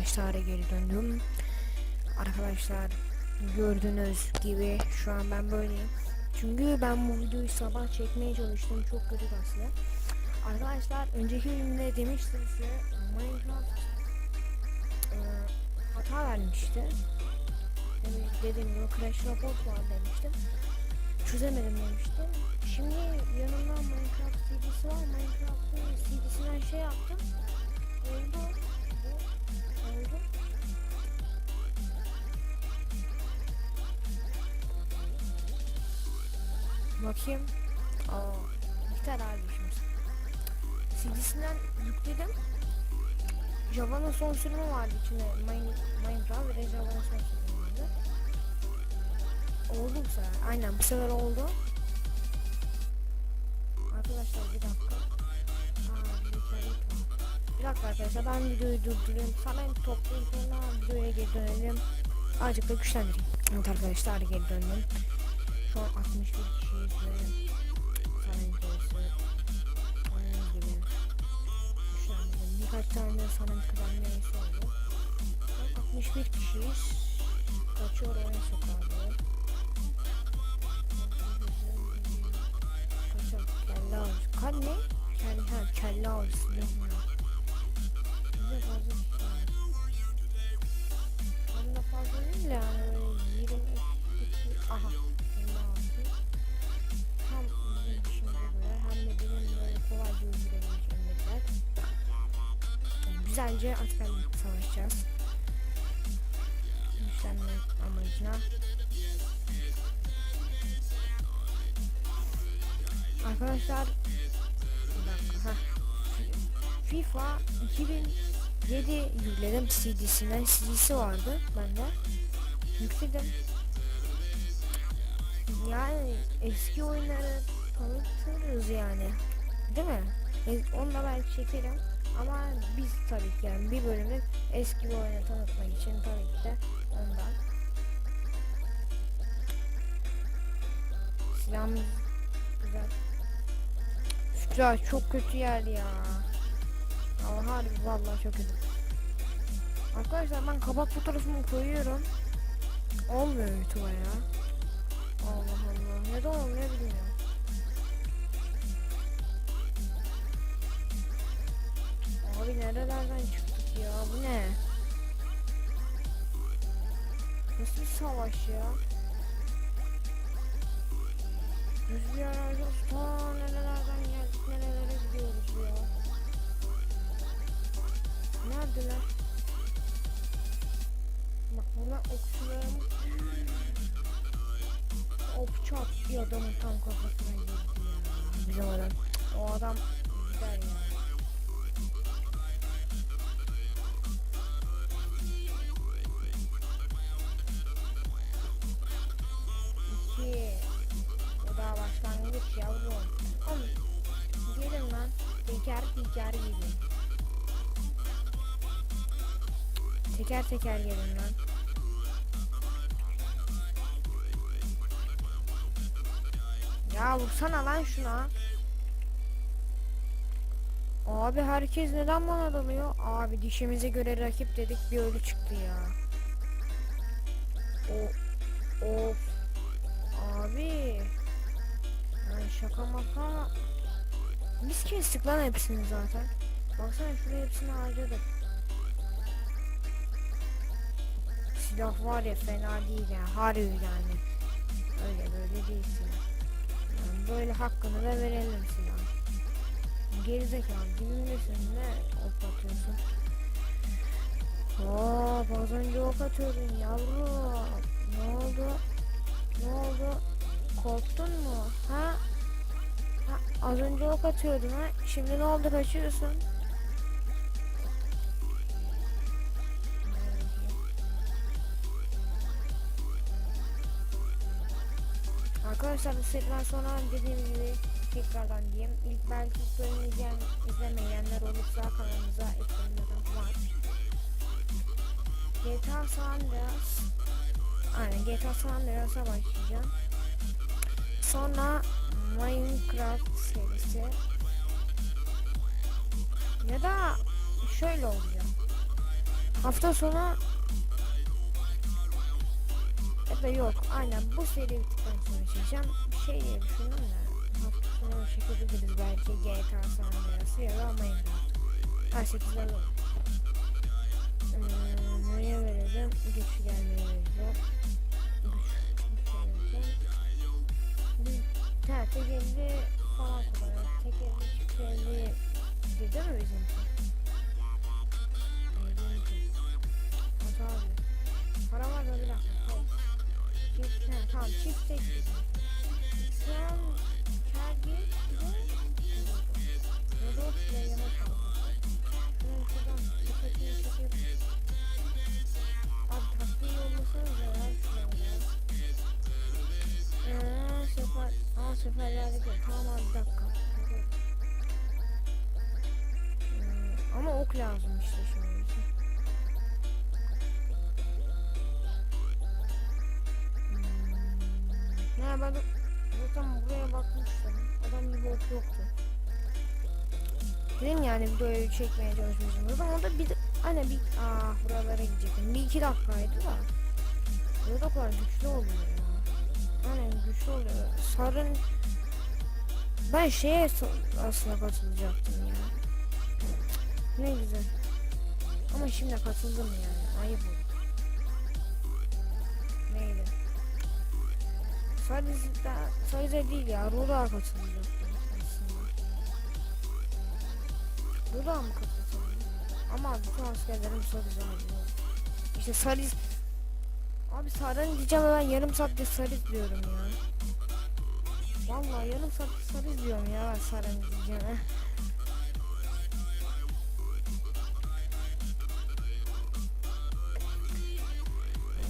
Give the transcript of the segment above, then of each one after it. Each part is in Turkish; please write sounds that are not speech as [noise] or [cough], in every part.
arkadaşlar geri döndüm. Arkadaşlar gördüğünüz gibi şu an ben böyleyim. Çünkü ben bu videoyu sabah çekmeye çalıştım. Çok kötü aslında. Arkadaşlar önceki bölümde demiştim size Minecraft e, hata vermişti. Yani dediğim gibi crash report var demiştim. Çözemedim demiştim. Şimdi yanımda Minecraft CD'si var. Minecraft'ın CD'sinden şey yaptım. Oldu. Bakayım. Aa, bir tane almışım. CD'sinden yükledim. Java'nın son sürümü vardı içinde. Mine, Minecraft ve Java'nın son sürümü vardı. Oldu bu sefer. Aynen bu sefer oldu. Arkadaşlar bir dakika. Bir dakika arkadaşlar ben videoyu durdurayım. Sana toplayayım sonra videoya geri dönelim. Azıcık da güçlendireyim. Evet arkadaşlar geri döndüm. Şu an 61 kişiyiz ve sana videosu onun gibi güçlendirdim. Birkaç tane de sana kıran neyse oldu. Şu an 61 kişiyiz. Kaçıyor en sokağı. Kaçak kelle avcısı. Kad ne? Kelle, kelle avcısı diyorum güzelce askerlik savaşacağız. Güçlenme amacına. Arkadaşlar dakika. FIFA 2007 yükledim CD'sinden. CD'si vardı bende. Yükledim. Yani eski oyunları tanıtırız yani. Değil mi? E, onu da belki çekerim. Ama biz tabii ki yani bir bölümde eski bir oyunu tanıtmak için tabii ki de ondan. Silahımız güzel. Şükür çok kötü yer ya. Ama harbi vallahi çok kötü. Arkadaşlar ben kabak fotoğrafımı koyuyorum. Olmuyor YouTube'a ya. Allah Allah. Neden olmuyor bilmiyorum. Abi nerelerden çıktık ya? Bu ne? Nasıl bir savaş ya? Biz bir aracı ta nerelerden geldik nerelere gidiyoruz ya? Neredeler? Bak buna okçularım ok çarptı adamın tam kafasına girdi ya. Bizim adam. O adam gider ya. Teker teker gelin lan. Ya vursana lan şuna. Abi herkes neden bana dalıyor? Abi dişimize göre rakip dedik bir ölü çıktı ya. O of. Abi. Yani şaka maka. Biz kestik lan hepsini zaten. Baksana şuraya hepsini harcadık. Silah var ya fena değil ya. Harbi yani. Öyle böyle değil. Yani böyle hakkını da verelim silah. Gerizekalı dibimdesin ne ok atıyorsun? Hop az önce ok atıyordun yavrum. Ne oldu? Ne oldu? Korktun mu? Ha? ha? Az önce ok atıyordun ha? Şimdi ne oldu kaçıyorsun? Arkadaşlar bu seriden sonra dediğim gibi tekrardan diyeyim. İlk belki ilk izlemeyenler olursa kanalımıza ekranında var. GTA San Andreas Aynen GTA San Andreas'a başlayacağım. Sonra Minecraft serisi ya da şöyle olacak. Hafta sonu ya da yok. Aynen bu seri bittikten sonra çekeceğim. Bir şey diye düşündüm de. Hafta sonu çekebiliriz belki GTA San Andreas ya da Minecraft. Ha 8'ler olur. Hmm, nereye verelim? Güç gelmeye vereceğim. Ha tekelli falan kullanıyor. Tekelli çifteli dedi mi bizimki? Neydi? Hata abi. Para var da bir dakika. He, tamam çift tek. Şu an Kergi ve Rodolf ile yana kaldı. Şunun şuradan dikkatini çekeyim. Abi taktiği yollasanız ya ya şuraya. Eee sefer, aa seferlerde gör. Tamam abi bir dakika. Hmm, ama ok lazım işte şöyle. Hmm. Ben zaten buraya bakmıştım. Adam gibi ok yoktu. Dedim yani videoyu çekmeye çalışmışım. Zaten orada bir de hani bir ah buralara gidecektim. Bir iki dakikaydı da. Burada o kadar güçlü oluyor ya. Aynen güçlü oluyor. Sarın ben şeye aslında katılacaktım ya. Ne güzel. Ama şimdi katıldım yani. Ayıp oldu. Sadece, sadece değil ya. Katılacaktım aslında. Ruda mı katılsam? Ama bütün askerlerim Sariz abi. İşte Sariz Abi Sarı'nın diyeceğim ben yarım saatte Sarı diyorum ya. Vallahi yarım saatte Sarı diyorum ya ben Sarı'nın diyeceğim.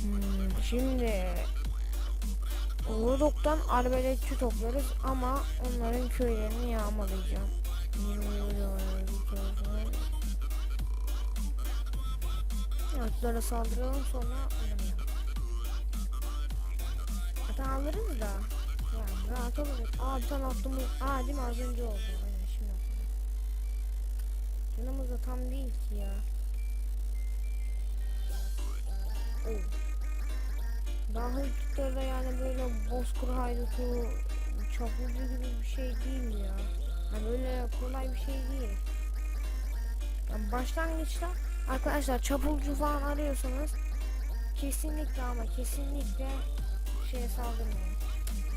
Hmm, şimdi Uludok'tan arbeletçi toplarız ama onların köylerini yağmalayacağım. Atlara saldıralım sonra oynamayalım. Zaten alırız da. Yani rahat oluruz. Aa bir tane attığımız... Aa değil mi az önce oldu. Aynen şimdi. Canımız da tam değil ki ya. Oo. Daha hızlıklarda yani böyle bozkır haydutu çapulcu gibi bir şey değil ya. Hani böyle kolay bir şey değil. Yani başlangıçta arkadaşlar çapulcu falan arıyorsanız kesinlikle ama kesinlikle şeye saldırmayın.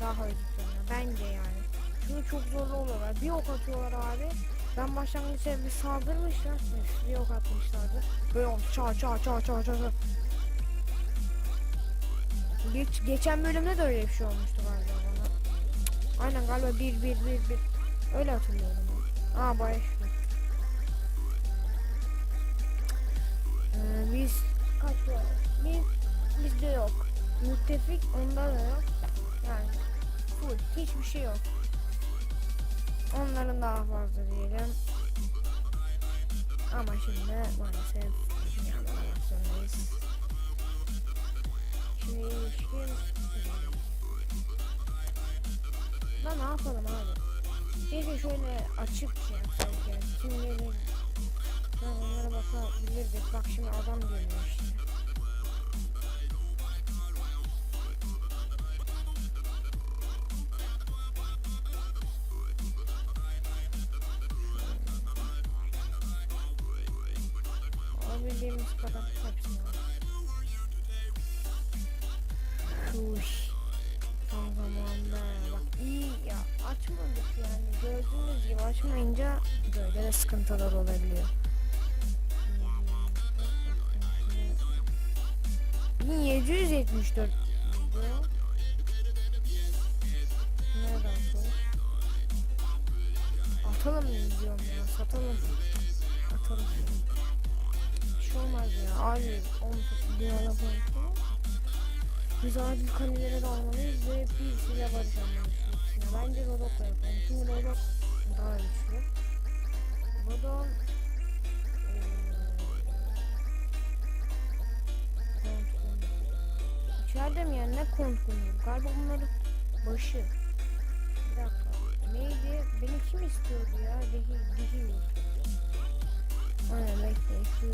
Daha hızlıklarına bence yani. Çünkü çok zorlu oluyorlar. Bir ok atıyorlar abi. Ben başlangıçta bir saldırmışlar. Bir ok atmışlardı. Böyle olmuş. Ça ça ça ça ça Geç, geçen bölümde de öyle bir şey olmuştu galiba bana. Aynen galiba 1 1 1 1. Öyle hatırlıyorum ben. Aa şükür. Ee, biz kaç var? Biz bizde yok. Müttefik onda da yok. Yani full hiçbir şey yok. Onların daha fazla diyelim. Ama şimdi maalesef dünyadan zorundayız. İlişkin... Ben ne yapalım abi? Keşke şöyle açık şey yapsak yani. Kim gelir? Ben onlara bakabilirdik. Bak şimdi adam geliyor işte. Açmayınca böyle de sıkıntılar olabiliyor. 1774. Nereden sonra? Atalım mı diyorum ya satalım. Atalım. Bir şey olmaz ya abi 10 lira koyalım. Biz acil kalelere de almalıyız ve birisiyle barışalım. Bence Rodok'la yapalım. Çünkü Rodok daha güçlü. Rodok İçeride mi yani ne kontkunu? Galiba bunların başı. Bir dakika. Neydi? Beni kim istiyordu ya? Dehil, dehil. Aynen bekle şu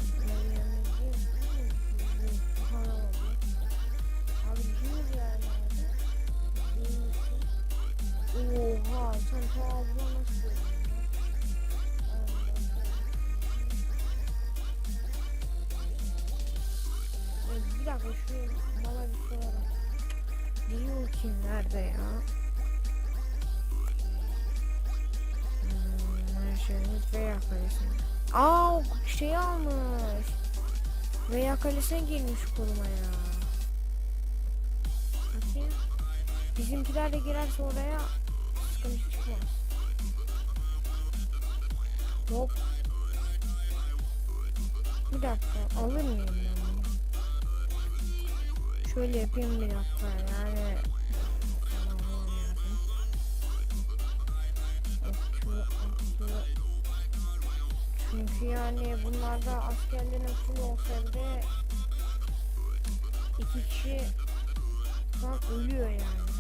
Veya kalesine girmiş korumaya. Bakayım. Bizimkiler de girerse oraya sıkıntı çıkmaz. Hop. Bir dakika alır mıyım ben bunu? Şöyle yapayım bir dakika yani. Yani bunlarda askerlerin full olsa bile iki kişi an ölüyor yani.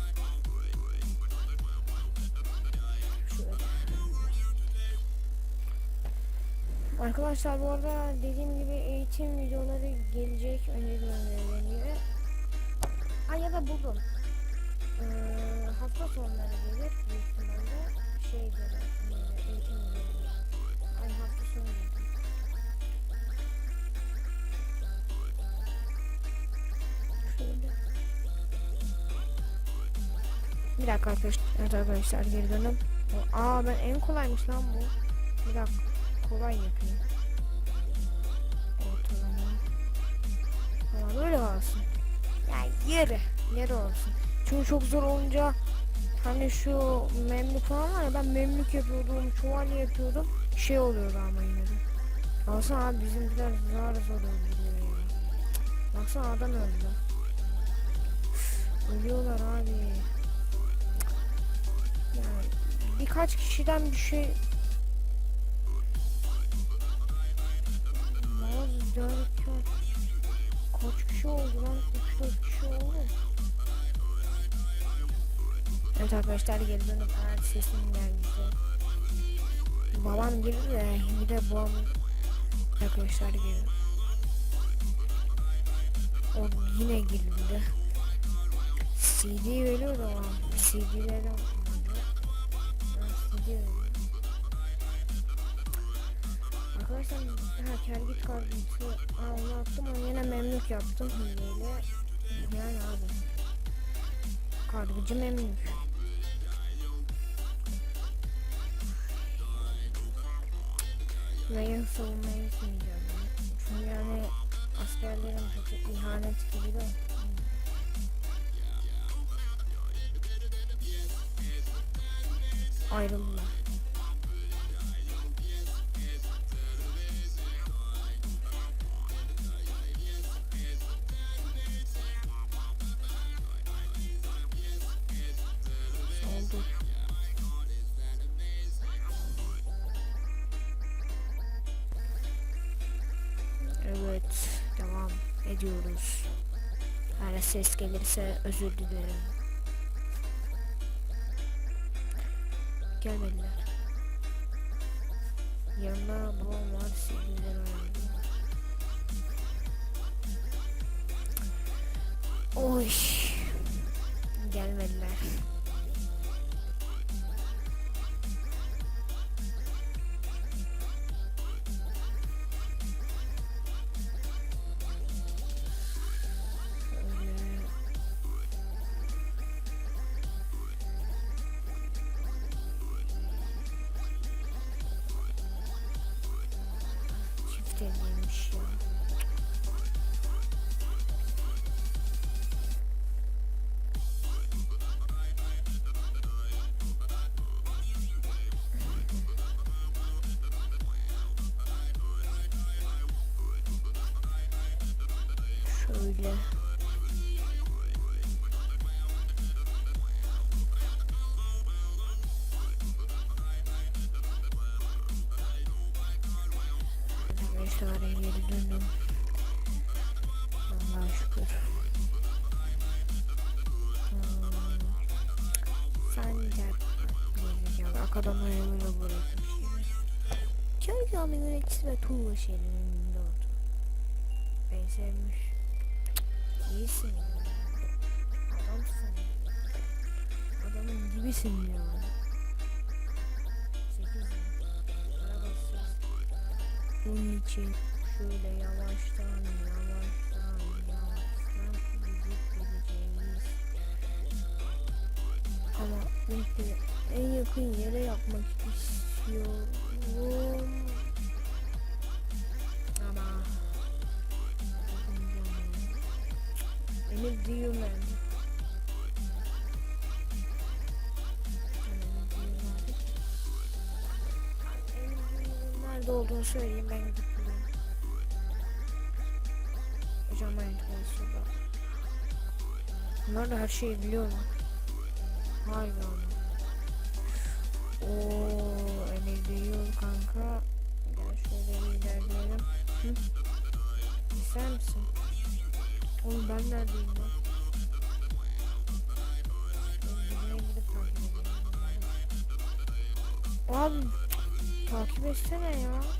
Arkadaşlar bu arada dediğim gibi eğitim videoları gelecek bölümlerden gibi. Ay ya da buldum. Ee, hafta sonları gelir büyük ihtimalle şey gelir Bir dakika arkadaşlar, arkadaşlar geri dönüm. Aa ben en kolaymış lan bu. Bir dakika kolay yapayım. Ortalama. Ama böyle olsun. Ya yarı. Yarı olsun. Çünkü çok zor olunca hani şu memlük falan var ya ben memlük yapıyordum, şövalye yapıyordum. Şey oluyordu ama yine de. Baksana abi bizimkiler zar zor öldürüyor ya. Baksana adam öldü. Ölüyorlar abi. Birkaç kişiden bir şey Bazı derken kaç kişi oldu lan? 3-4 kişi oldu. Evet arkadaşlar geri dönüp eğer sesim geldiyse Babam girdi de bir de babam arkadaşlar girdi. O yine girdi. CD veriyordu ama CD'leri veriyorum. Arkadaşlar ha kergit kargısı Aa, onu attım ama yine memlük yaptım hileyle. Yani abi. Kargıcı memlük. Neyi savunmayı ben. Çünkü yani askerlerin çok ihanet gibi de. Ayrıldılar. Evet, devam ediyoruz. Eğer ses gelirse özür dilerim. Gelmediler. Şöyle. Arkadaşlar geri döndüm. Allah'a şükür. Hmm. Dünyanın yöneticisi ve Tuğla şehrinin Gibisin ya. Bunun için şöyle yavaştan yavaştan yavaştan gidip gideceğiz. Ama ilk en yakın yere yapmak istiyorum. Ama Emir diyor olduğunu söyleyeyim ben gidip bulayım. Hocam ben şurada. Bunlar da her şeyi biliyorlar. Harbi ama. Ooo Emir diyor kanka. Gel şöyle ilerleyelim. Hı? İster misin? Oğlum ben neredeyim lan? Abi takip etsene ya.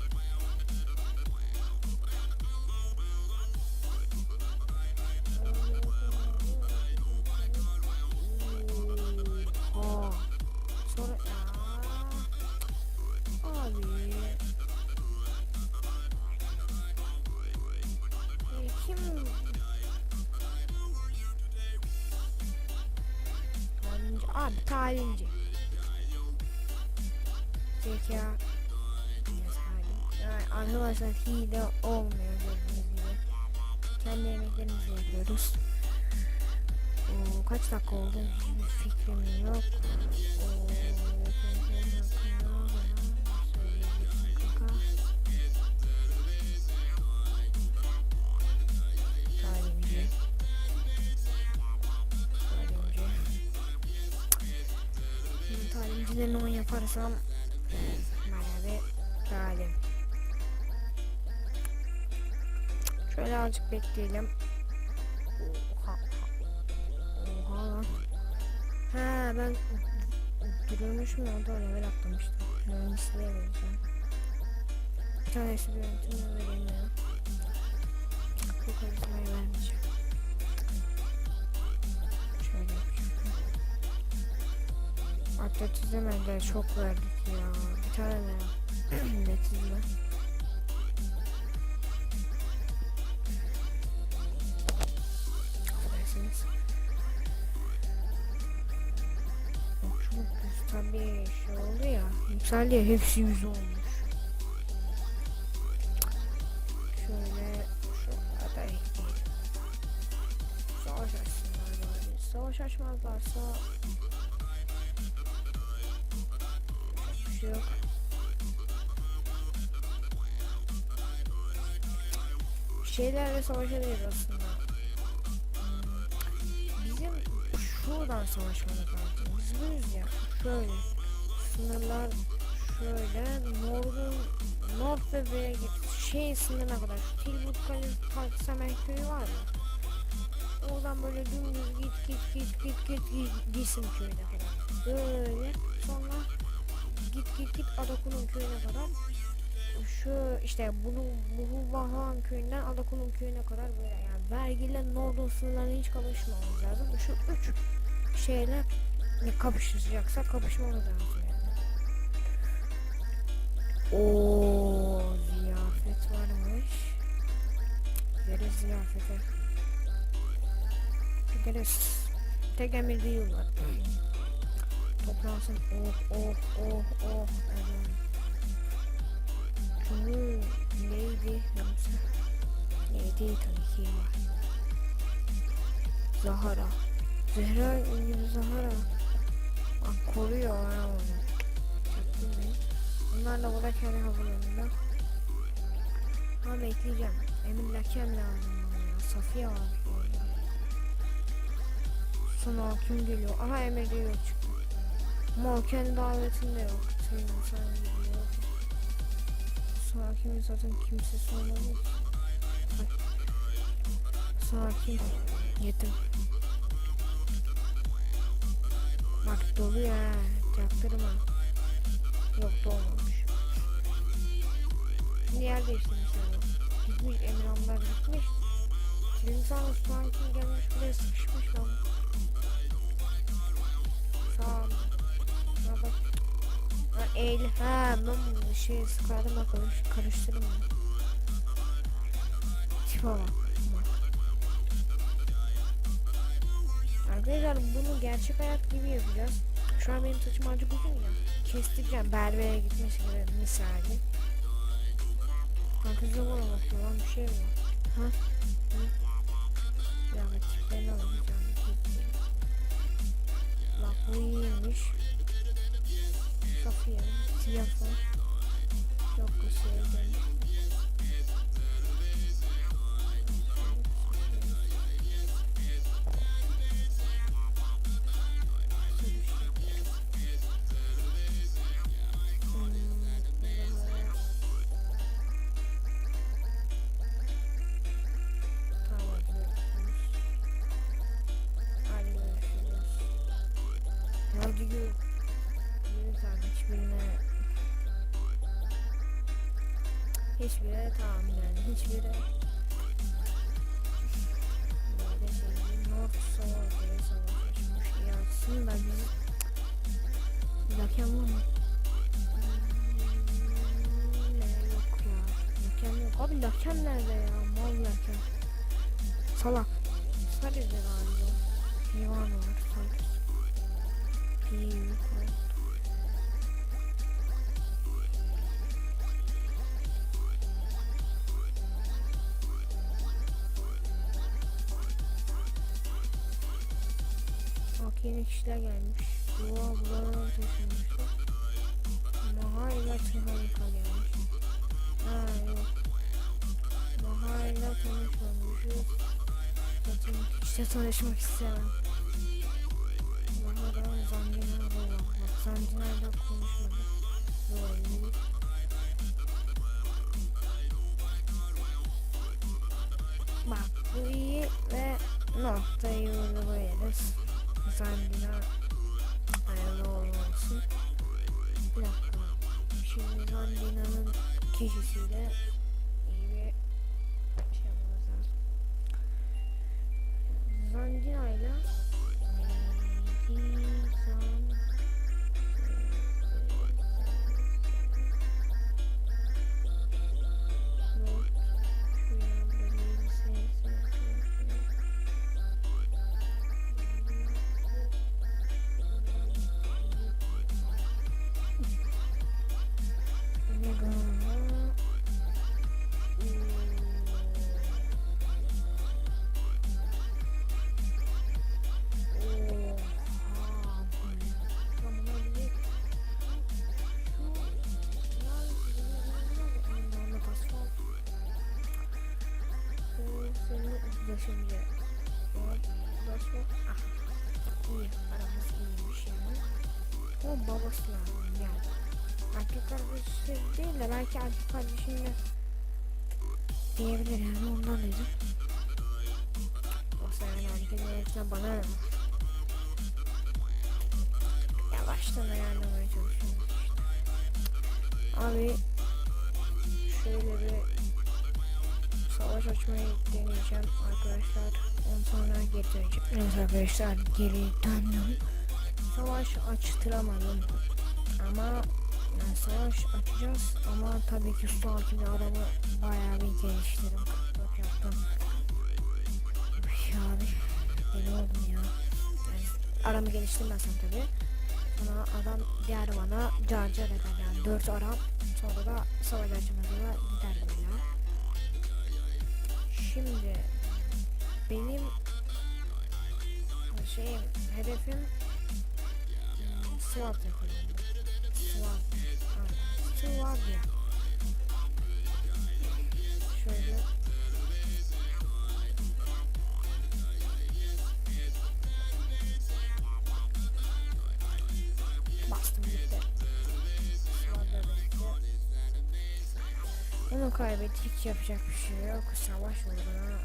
Kaç dakika oldu? Hiçbir fikrim yok. Oo, kontrol hakkında bana söyleyeceksin kanka. Talimci. Talimci. Şimdi talimcilerin 10 yaparsam bir talim. Şöyle azıcık bekleyelim. Ha ben durmuşum ya orada level atlamıştım. Mühendisliğe vereceğim. Bir tanesi bir yönetimi vereyim ya. Bu karizmayı vermeyeceğim. Şöyle yapacağım. Atletizme de çok verdik ya. Bir tane de [clears throat] atletizme. 80 diye hepsi 100 olmuş. Şöyle şurada savaş açsınlar bari. Savaş açmazlarsa bir şey yok. Şeylerle savaşabilir aslında. Bizim şuradan savaşmalı lazım. Biz ya. Şöyle sınırlar şöyle. North'un North ve B'ye git. Şey sınırına kadar. Şu Tilburg Kalksamen köyü var ya. Oradan böyle dümdüz git git git git git git gitsin köyüne kadar. Böyle. Sonra git git git Adaku'nun köyüne kadar. Şu işte bunu bu Vahan köyünden Adaku'nun köyüne kadar böyle yani vergiyle Nord'un sınırlarına hiç kapışmamamız lazım. Şu üç şeyle kapışacaksa kapışmamız lazım. Oo ziyafet varmış. Gideriz ziyafete. Gideriz. Tek emir değil var. Toplansın. Oh oh oh oh. Evet. Çünkü neydi? Yoksa neydi tabii ki var. Zahara. Zehra gibi Zahara. Bak koruyor ha onu. Çaktın mı? Bunlar da burada kendi havalarında. Ha bekleyeceğim. Emin Lakem lazım. Safiye var. Sonra kim geliyor? Aha Emir geliyor çıktı. Ama o kendi davetinde yok. Senin sen gidiyor. Sakin zaten kimse sormadı. Sakin. Yedim. Bak dolu ya. Çaktırma. Yok dolmamış. Şimdi yer değiştirmişler. Gitmiş Emirhanlar gitmiş. Kilimsal Osman kim gelmiş buraya sıkışmış lan. Sağ ol. Ha bak. Ha eğil. Ha ben şey sıkardıma karış, karıştırdım ben. Tipe bak. Arkadaşlar bunu gerçek hayat gibi yapacağız. Şu an benim saçım acık uzun ya. Kestireceğim berbere gitmiş gibi misali. Kanka size bana bakıyor lan bir şey mi? Ha? Hı? Ya bak tiplerine bakacağım. Bak bu iyiymiş. Safiye. Siyah falan. Çok güzel. Hiçbiri tamam yani hiçbiri Böyle şey North Soul diye savaşmış Ya aslında bizi Laken var mı? Yok ya Laken yok abi laken nerede ya mal laken Salak yeni kişiler gelmiş. Dua buralara taşınmışlar. Maha ile Tırhalıka gelmiş. Ha yok. Maha ile tanışmamışız. Zaten işte tanışmak istemem. Maha'dan Zandina var. Bak Zandina ile konuşmadık. Böyle. Bak bu iyi ve noktayı burada Zandina hayırlı olmasın. Bir dakika. Şimdi Zandina'nın kişisiyle Şimdi uzlaşma ah iyi aramız iyiymiş yani o babası lazım yani erkek kardeşi değil de belki erkek kardeşimle diyebilir yani ondan dedim Yoksa yani erkek kardeşine bana ne Yavaştan ayarlamaya çalışıyorum Abi savaş açmayı deneyeceğim arkadaşlar. Ondan sonra geri döneceğim. Evet arkadaşlar geri döndüm. Savaş açtıramadım. Ama yani savaş açacağız ama tabii ki su altı bir araba bayağı bir geliştirdim. 44 yaptım. Ya abi deli oldum ya. Yani aramı geliştirmezsem tabii. Sonra adam diğer bana car car eder yani. 4 aram sonra da savaş açmaya gider böyle. Şimdi benim şeyim hedefim Swat yapalım. Swat ya. Şöyle kaybettik yapacak bir şey yok. Savaş uğruna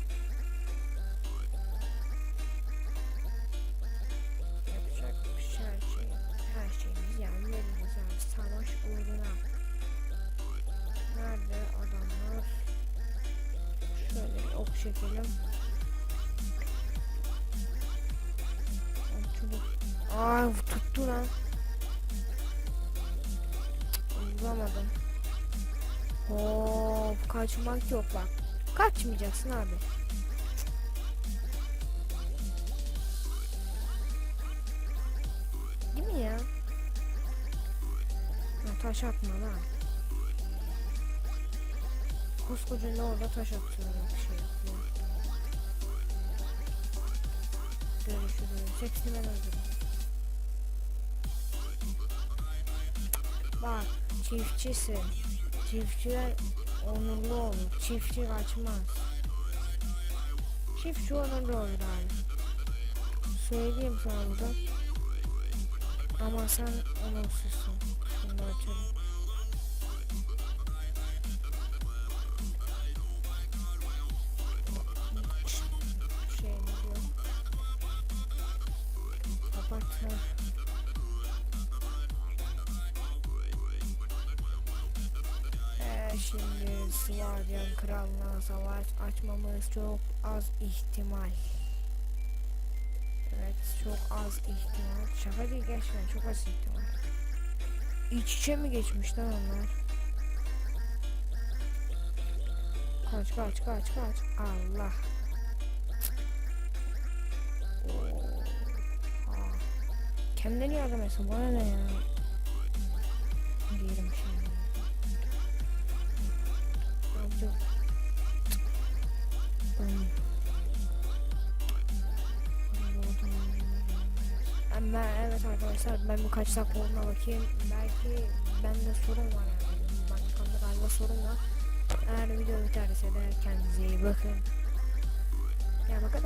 yok bak. Kaçmayacaksın abi. Değil mi ya? Ya taş atma lan. Koskoca ne orada taş atıyor bir şey yapıyor. Görüşürüz. Hepsini ben öldürdüm. Bak çiftçisin. Çiftçiler onurlu olur. Çiftçi kaçmaz. Çiftçi onurlu olur abi. Söyleyeyim sana burada. Ama sen onursuzsun. Şunu da açalım. Şimdi Slavyan kralına savaş açmamız çok az ihtimal. Evet çok az ihtimal. Şaka değil gerçekten çok az ihtimal. İç içe mi geçmiş lan onlar? Kaç kaç kaç kaç. Allah. Kendine yardım etsin bana ne ya. Diyelim şimdi. Hmm. Ama evet arkadaşlar ben birkaç dakika olduğuna bakayım. Belki bende sorun var yani. Bankamda galiba sorun var. Eğer video biterse de kendinize iyi bakın. Ya bakalım.